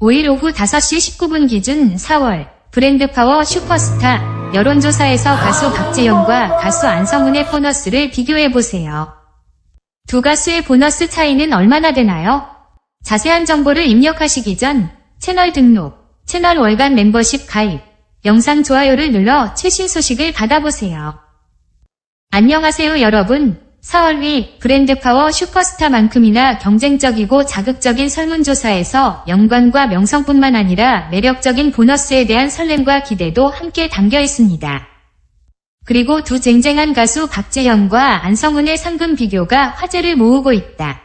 5일 오후 5시 19분 기준 4월 브랜드 파워 슈퍼스타 여론조사에서 가수 박재현과 가수 안성훈의 보너스를 비교해보세요. 두 가수의 보너스 차이는 얼마나 되나요? 자세한 정보를 입력하시기 전 채널 등록, 채널 월간 멤버십 가입, 영상 좋아요를 눌러 최신 소식을 받아보세요. 안녕하세요 여러분. 4월 위 브랜드파워 슈퍼스타만큼이나 경쟁적이고 자극적인 설문조사에서 영광과 명성뿐만 아니라 매력적인 보너스에 대한 설렘과 기대도 함께 담겨 있습니다. 그리고 두 쟁쟁한 가수 박재현과 안성훈의 상금 비교가 화제를 모으고 있다.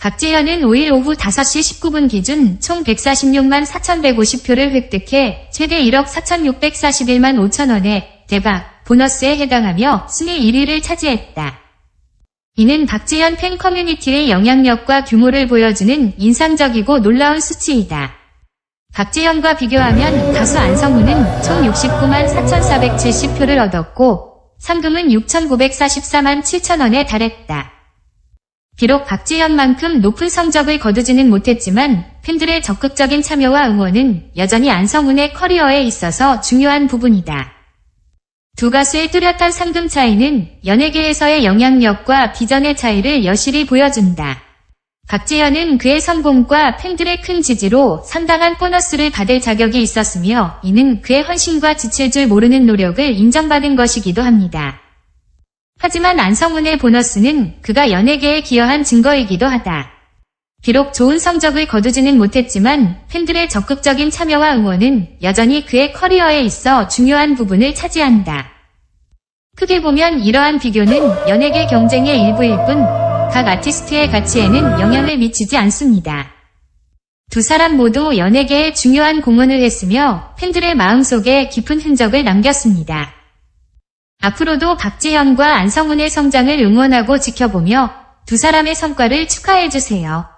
박재현은 5일 오후 5시 19분 기준 총 146만 4,150표를 획득해 최대 1억 4,641만 5천원의 대박 보너스에 해당하며 순위 1위를 차지했다. 이는 박재현 팬 커뮤니티의 영향력과 규모를 보여주는 인상적이고 놀라운 수치이다. 박재현과 비교하면 가수 안성훈은 총 69만 4,470표를 얻었고 상금은 6,944만 7천원에 달했다. 비록 박재현만큼 높은 성적을 거두지는 못했지만 팬들의 적극적인 참여와 응원은 여전히 안성훈의 커리어에 있어서 중요한 부분이다. 두 가수의 뚜렷한 상금 차이는 연예계에서의 영향력과 비전의 차이를 여실히 보여준다. 박재현은 그의 성공과 팬들의 큰 지지로 상당한 보너스를 받을 자격이 있었으며 이는 그의 헌신과 지칠 줄 모르는 노력을 인정받은 것이기도 합니다. 하지만 안성훈의 보너스는 그가 연예계에 기여한 증거이기도 하다. 비록 좋은 성적을 거두지는 못했지만 팬들의 적극적인 참여와 응원은 여전히 그의 커리어에 있어 중요한 부분을 차지한다. 크게 보면 이러한 비교는 연예계 경쟁의 일부일 뿐, 각 아티스트의 가치에는 영향을 미치지 않습니다. 두 사람 모두 연예계에 중요한 공헌을 했으며 팬들의 마음속에 깊은 흔적을 남겼습니다. 앞으로도 박재현과 안성훈의 성장을 응원하고 지켜보며 두 사람의 성과를 축하해주세요.